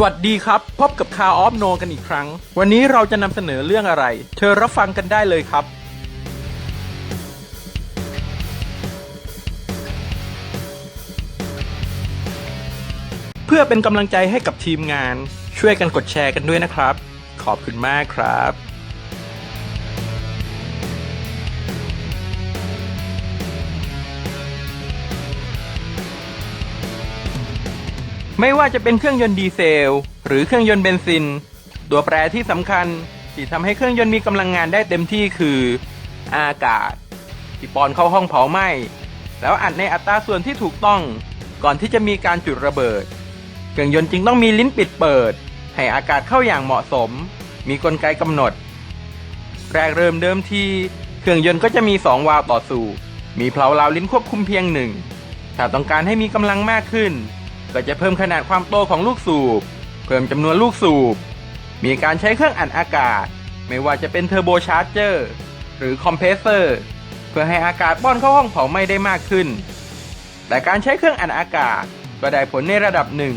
สวัสดีครับ พบกับคาออฟโนกันอีกครั้ง วันนี้เราจะนำเสนอเรื่องอะไร เธอรับฟังกันได้เลยครับ เพื่อเป็นกำลังใจให้กับทีมงาน ช่วยกันกดแชร์กันด้วยนะครับ ขอบคุณมากครับ ไม่ว่าจะเป็นเครื่องยนต์ดีเซล หรือเครื่องยนต์เบนซิน ตัวแปรที่สำคัญที่ทำให้เครื่องยนต์มีกำลังงานได้เต็มที่คือ อากาศ ที่ปอนเข้าห้องเผาไหม้แล้วอัดในอัตราส่วนที่ถูกต้อง ก่อนที่จะมีการจุดระเบิด เครื่องยนต์จึงต้องมีลิ้นปิดเปิด ให้อากาศเข้าอย่างเหมาะสม มีกลไกกำหนด แรกเริ่มเดิมทีเครื่องยนต์ก็จะมี 2 วาล์วต่อสูบมีเพลาราวลิ้นควบคุมเพียงหนึ่งถ้าต้องการให้มีกำลังมากขึ้น ก็จะเพิ่มขนาดความโตของลูกสูบ เพิ่มจำนวนลูกสูบ มีการใช้เครื่องอัดอากาศ ไม่ว่าจะเป็นเทอร์โบชาร์เจอร์หรือคอมเพรสเซอร์เพื่อให้อากาศป้อนเข้าห้องเผาไหม้ได้มากขึ้น แต่การใช้เครื่องอัดอากาศก็ได้ผลในระดับหนึ่ง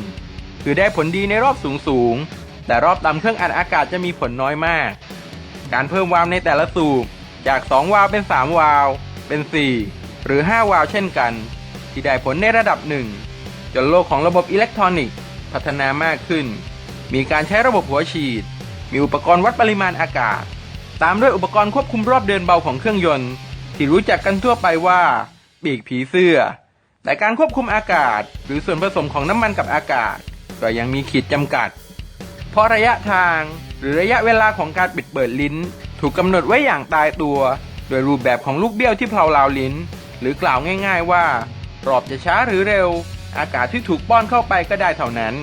คือได้ผลดีในรอบสูงสูงๆแต่รอบต่ำเครื่องอัดอากาศจะมีผลน้อยมาก การเพิ่มวาล์วในแต่ละสูบจาก 2 วาล์วเป็น 3 วาล์วเป็น 4 หรือ 5 วาล์วเช่นกัน ที่ได้ผลในระดับหนึ่ง จนโลกของระบบอิเล็กทรอนิกส์ พัฒนามากขึ้น มีการใช้ระบบหัวฉีด มีอุปกรณ์วัดปริมาณอากาศ ตามด้วยอุปกรณ์ควบคุมรอบเดินเบาของเครื่องยนต์ ที่รู้จักกันทั่วไปว่าปีกผีเสื้อ แต่การควบคุมอากาศ หรือส่วนผสมของน้ำมันกับอากาศ ก็ยังมีขีดจำกัด เพราะระยะทางหรือระยะเวลาของการปิดเปิดลิ้น ถูกกำหนดไว้อย่างตายตัว โดยรูปแบบของลูกเบี้ยวที่เพลาราวลิ้น หรือกล่าวง่าย ๆว่า รอบจะช้าหรือเร็ว อากาศที่ถูกป้อนเข้าไปก็ได้เท่านั้น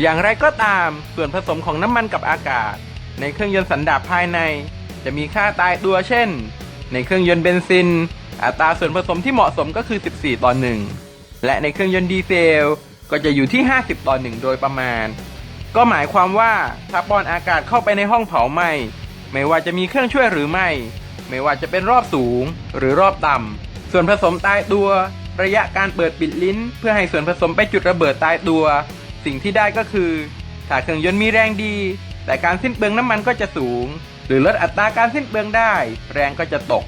อย่างไรก็ตามส่วนผสมของน้ำมันกับอากาศ ในเครื่องยนต์สันดาปภายใน จะมีค่าตายตัวเช่น ในเครื่องยนต์เบนซิน อัตราส่วนผสมที่เหมาะสมก็คือ 14 ต่อ 1 และในเครื่องยนต์ดีเซลก็จะอยู่ที่ 50 ต่อ 1 โดยประมาณ ก็หมายความว่าถ้าป้อนอากาศเข้าไปในห้องเผาไหม้ไม่ว่าจะมีเครื่องช่วยหรือไม่ ไม่ว่าจะเป็นรอบสูงหรือรอบต่ำส่วนผสมตายตัว ระยะการเปิดปิดลิ้น เพื่อให้ส่วนผสมไปจุดระเบิดตายตัว สิ่งที่ได้ก็คือถ้าเครื่องยนต์มีแรงดี แต่การสิ้นเปลืองน้ำมันก็จะสูง หรือลดอัตราการสิ้นเปลืองได้ แรงก็จะตก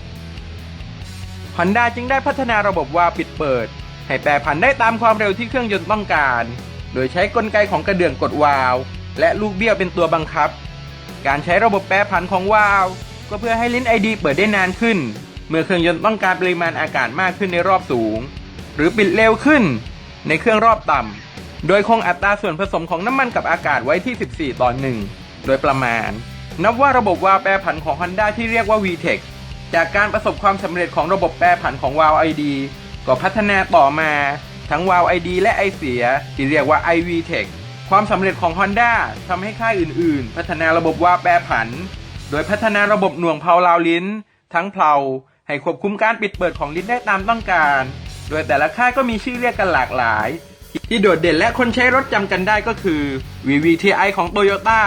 Honda จึงได้พัฒนาระบบวาล์วปิดเปิด ให้แปรผันได้ตามความเร็วที่เครื่องยนต์ต้องการ โดยใช้กลไกของกระเดื่องกดวาล์วและลูกเบี้ยวเป็นตัวบังคับ การใช้ระบบแปรผันของวาล์วก็เพื่อให้ลิ้นไอดีเปิดได้นานขึ้น เมื่อเครื่องยนต์ต้องการปริมาณอากาศมากขึ้นในรอบสูง หรือปิดเร็วขึ้นในเครื่องรอบต่ำ โดยคงอัตราส่วนผสมของน้ำมันกับอากาศไว้ที่ 14 ต่อ 1 โดยประมาณ นับว่าระบบวาล์วแปรผันของ Honda ที่เรียกว่า VTEC จากการประสบความสำเร็จของระบบแปรผันของวาล์ว ID ก็พัฒนาต่อมา ทั้งวาล์ว ID และไอเสีย ที่เรียกว่า iVTEC ความสำเร็จของ Honda ทำให้ค่ายอื่น ๆ พัฒนาระบบวาล์วแปรผัน โดยพัฒนาระบบหน่วงเพลาราวลิ้น ทั้งเพลา ให้ควบคุมการปิดเปิดของลิ้นได้ตามต้องการ โดยแต่ละค่ายก็มีชื่อเรียกกันหลากหลาย ที่โดดเด่นและคนใช้รถจำกันได้ก็คือ VVTi ของ Toyota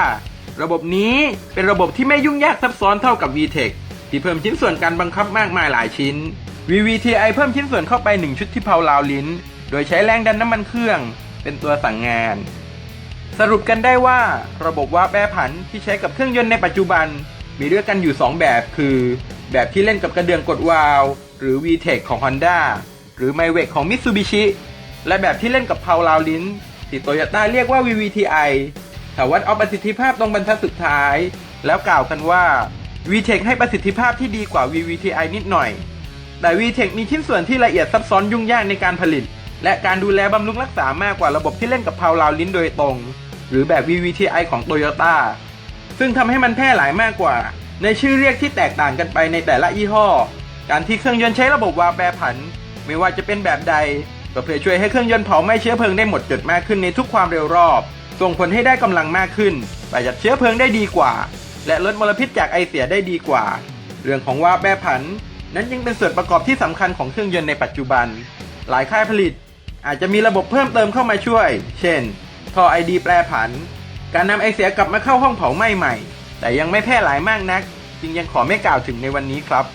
ระบบนี้เป็นระบบที่ไม่ยุ่งยากซับซ้อนเท่ากับ VTEC ที่เพิ่มชิ้นส่วนการบังคับมากมายหลายชิ้น VVTi เพิ่มชิ้นส่วนเข้าไป 1 ชุดที่เพลาราวลิ้น โดยใช้แรงดันน้ำมันเครื่อง เป็นตัวสั่งงาน สรุปกันได้ว่า ระบบวาแปรผันที่ใช้กับเครื่องยนต์ในปัจจุบัน มีด้วยกันอยู่ 2 แบบคือ แบบที่เล่นกับกระเดื่องกดวาล์วหรือ VTEC ของ Honda หรือ m y w e c ของ Mitsubishi และแบบที่เล่นกับเพลาราวลิ้นที่โตโยต้าเรียกว่า VVTi ถ้าวัดเอาประสิทธิภาพตรงบรรทัดสุดท้าย แล้วกล่าวกันว่า VTEC ให้ประสิทธิภาพที่ดีกว่า VVTi นิดหน่อย แต่ VTEC มีชิ้นส่วนที่ละเอียดซับซ้อนยุ่งยากในการผลิต และการดูแลบำรุงรักษามากกว่าระบบที่เล่นกับเพลาราวลิ้นโดยตรง หรือแบบ VVTi ของ Toyota ซึ่งทำให้มันแพร่หลายมากกว่า ในชื่อเรียกที่แตกต่างกันไปในแต่ละยี่ห้อ การที่เครื่องยนต์ใช้ระบบวาล์วแปรผัน ไม่ว่าจะเป็นแบบใด ก็เพื่อช่วยให้เครื่องยนต์เผาไหม้เชื้อเพลิงได้หมดจดมากขึ้นในทุกความเร็วรอบ ส่งผลให้ได้กำลังมากขึ้นประหยัดเชื้อเพลิงได้ดีกว่า และลดมลพิษจากไอเสียได้ดีกว่า เรื่องของวาล์วแปรผัน นั้นยังเป็นส่วนประกอบที่สำคัญของเครื่องยนต์ในปัจจุบัน หลายค่ายผลิตอาจจะมีระบบเพิ่มเติมเข้ามาช่วย เช่นท่อไอดีแปรผัน การนำไอเสียกลับมาเข้าห้องเผาไหม้ใหม่ แต่ยังไม่แพร่หลายมากนัก จึงยังขอไม่กล่าวถึงในวันนี้ครับ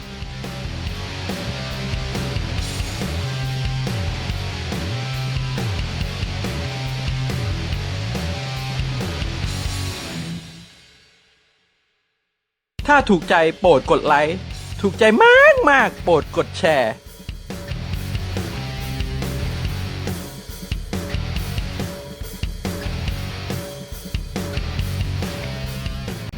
ถ้าถูกใจโปรดกดไลค์ ถูกใจมากมากโปรดกดแชร์